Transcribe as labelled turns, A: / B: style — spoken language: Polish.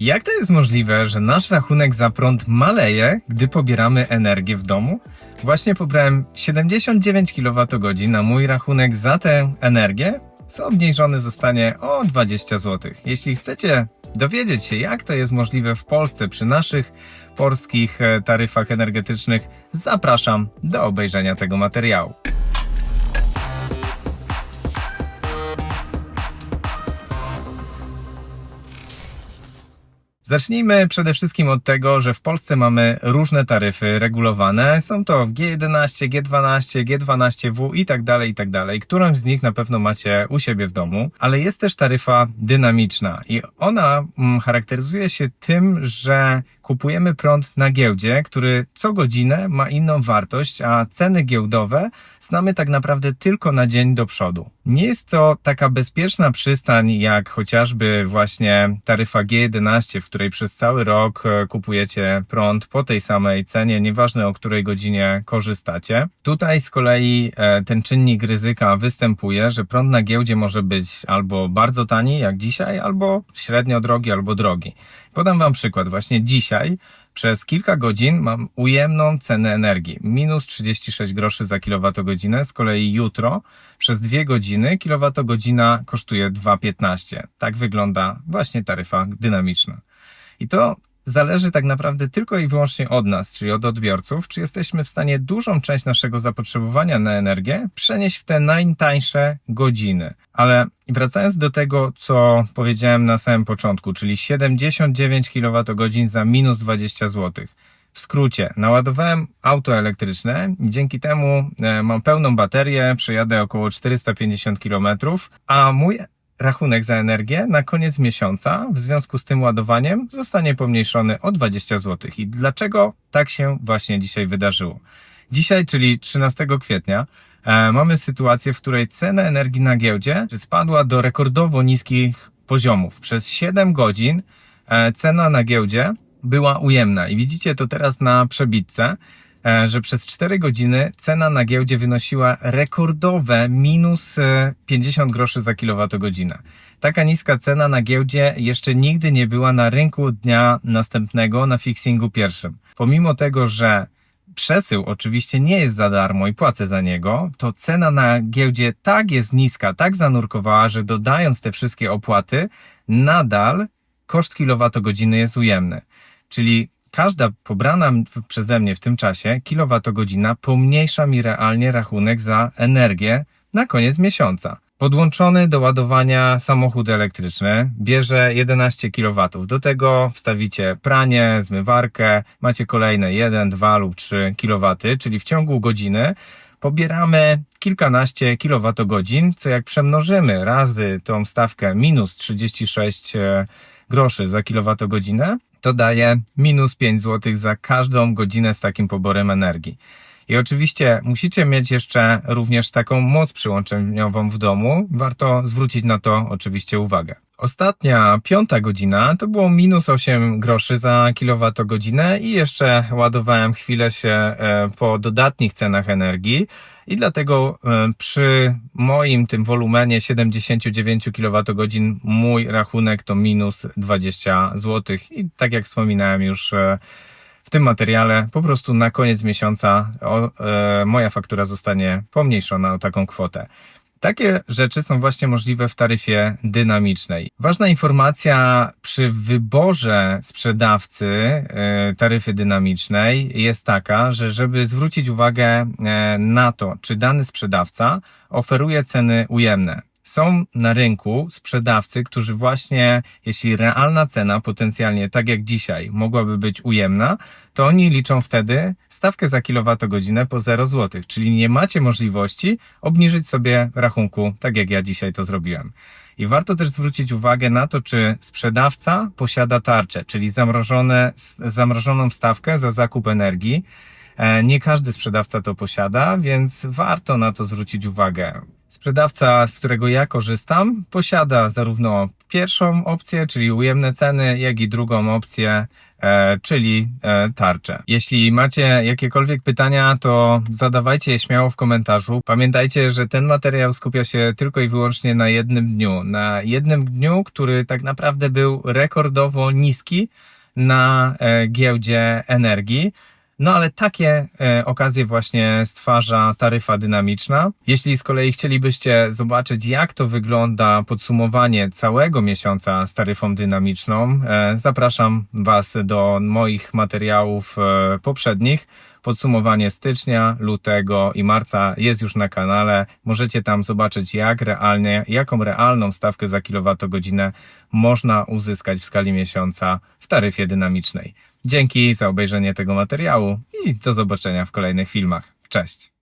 A: Jak to jest możliwe, że nasz rachunek za prąd maleje, gdy pobieramy energię w domu? Właśnie pobrałem 79 kWh na mój rachunek za tę energię, co obniżony zostanie o 20 zł. Jeśli chcecie dowiedzieć się, jak to jest możliwe w Polsce przy naszych polskich e, taryfach energetycznych, zapraszam do obejrzenia tego materiału. Zacznijmy przede wszystkim od tego, że w Polsce mamy różne taryfy regulowane. Są to G11, G12, G12W i tak dalej, i tak dalej. Którąś z nich na pewno macie u siebie w domu, ale jest też taryfa dynamiczna i ona mm, charakteryzuje się tym, że kupujemy prąd na giełdzie, który co godzinę ma inną wartość, a ceny giełdowe znamy tak naprawdę tylko na dzień do przodu. Nie jest to taka bezpieczna przystań jak chociażby właśnie taryfa G11, w której przez cały rok e, kupujecie prąd po tej samej cenie, nieważne o której godzinie korzystacie. Tutaj z kolei e, ten czynnik ryzyka występuje, że prąd na giełdzie może być albo bardzo tani jak dzisiaj, albo średnio drogi, albo drogi. Podam Wam przykład. Właśnie dzisiaj przez kilka godzin mam ujemną cenę energii. Minus 36 groszy za kilowatogodzinę. Z kolei jutro przez dwie godziny kilowatogodzina kosztuje 2,15. Tak wygląda właśnie taryfa dynamiczna. I to zależy tak naprawdę tylko i wyłącznie od nas, czyli od odbiorców, czy jesteśmy w stanie dużą część naszego zapotrzebowania na energię przenieść w te najtańsze godziny. Ale wracając do tego, co powiedziałem na samym początku, czyli 79 kWh za minus 20 zł. W skrócie, naładowałem auto elektryczne i dzięki temu e, mam pełną baterię, przejadę około 450 km, a mój rachunek za energię na koniec miesiąca w związku z tym ładowaniem zostanie pomniejszony o 20 zł. I dlaczego tak się właśnie dzisiaj wydarzyło? Dzisiaj, czyli 13 kwietnia, e, mamy sytuację, w której cena energii na giełdzie spadła do rekordowo niskich poziomów. Przez 7 godzin e, cena na giełdzie była ujemna i widzicie to teraz na przebitce, że przez 4 godziny cena na giełdzie wynosiła rekordowe minus e, 50 groszy za kilowatogodzinę. Taka niska cena na giełdzie jeszcze nigdy nie była na rynku dnia następnego na fixingu pierwszym. Pomimo tego, że przesył oczywiście nie jest za darmo i płacę za niego, to cena na giełdzie tak jest niska, tak zanurkowała, że dodając te wszystkie opłaty, nadal koszt kilowatogodziny jest ujemny. Czyli każda pobrana przeze mnie w tym czasie kilowatogodzina pomniejsza mi realnie rachunek za energię na koniec miesiąca. Podłączony do ładowania samochód elektryczny bierze 11 kW. Do tego wstawicie pranie, zmywarkę, macie kolejne 1, 2 lub 3 kW, czyli w ciągu godziny pobieramy kilkanaście kilowatogodzin, co jak przemnożymy razy tą stawkę minus 36 e, groszy za kilowatogodzinę, to daje minus 5 zł za każdą godzinę z takim poborem energii. I oczywiście musicie mieć jeszcze również taką moc przyłączeniową w domu. Warto zwrócić na to oczywiście uwagę. Ostatnia, piąta godzina to było minus 8 groszy za kilowatogodzinę i jeszcze ładowałem chwilę się e, po dodatnich cenach energii i dlatego e, przy moim tym wolumenie 79 kWh mój rachunek to minus 20 zł i tak jak wspominałem już e, tym materiale po prostu na koniec miesiąca o, e, moja faktura zostanie pomniejszona o taką kwotę. Takie rzeczy są właśnie możliwe w taryfie dynamicznej. Ważna informacja przy wyborze sprzedawcy e, taryfy dynamicznej jest taka, że żeby zwrócić uwagę e, na to, czy dany sprzedawca oferuje ceny ujemne. Są na rynku sprzedawcy, którzy właśnie, jeśli realna cena potencjalnie, tak jak dzisiaj, mogłaby być ujemna, to oni liczą wtedy stawkę za kilowatogodzinę po 0 zł, czyli nie macie możliwości obniżyć sobie rachunku, tak jak ja dzisiaj to zrobiłem. I warto też zwrócić uwagę na to, czy sprzedawca posiada tarczę, czyli zamrożone, zamrożoną stawkę za zakup energii. E, Nie każdy sprzedawca to posiada, więc warto na to zwrócić uwagę. Sprzedawca, z którego ja korzystam, posiada zarówno pierwszą opcję, czyli ujemne ceny, jak i drugą opcję, e, czyli e, tarczę. Jeśli macie jakiekolwiek pytania, to zadawajcie je śmiało w komentarzu. Pamiętajcie, że ten materiał skupia się tylko i wyłącznie na jednym dniu. Na jednym dniu, który tak naprawdę był rekordowo niski na e, giełdzie energii. No ale takie e, okazje właśnie stwarza taryfa dynamiczna. Jeśli z kolei chcielibyście zobaczyć, jak to wygląda podsumowanie całego miesiąca z taryfą dynamiczną, e, zapraszam Was do moich materiałów e, poprzednich. Podsumowanie stycznia, lutego i marca jest już na kanale. Możecie tam zobaczyć, jak realnie, jaką realną stawkę za kilowatogodzinę można uzyskać w skali miesiąca w taryfie dynamicznej. Dzięki za obejrzenie tego materiału i do zobaczenia w kolejnych filmach. Cześć!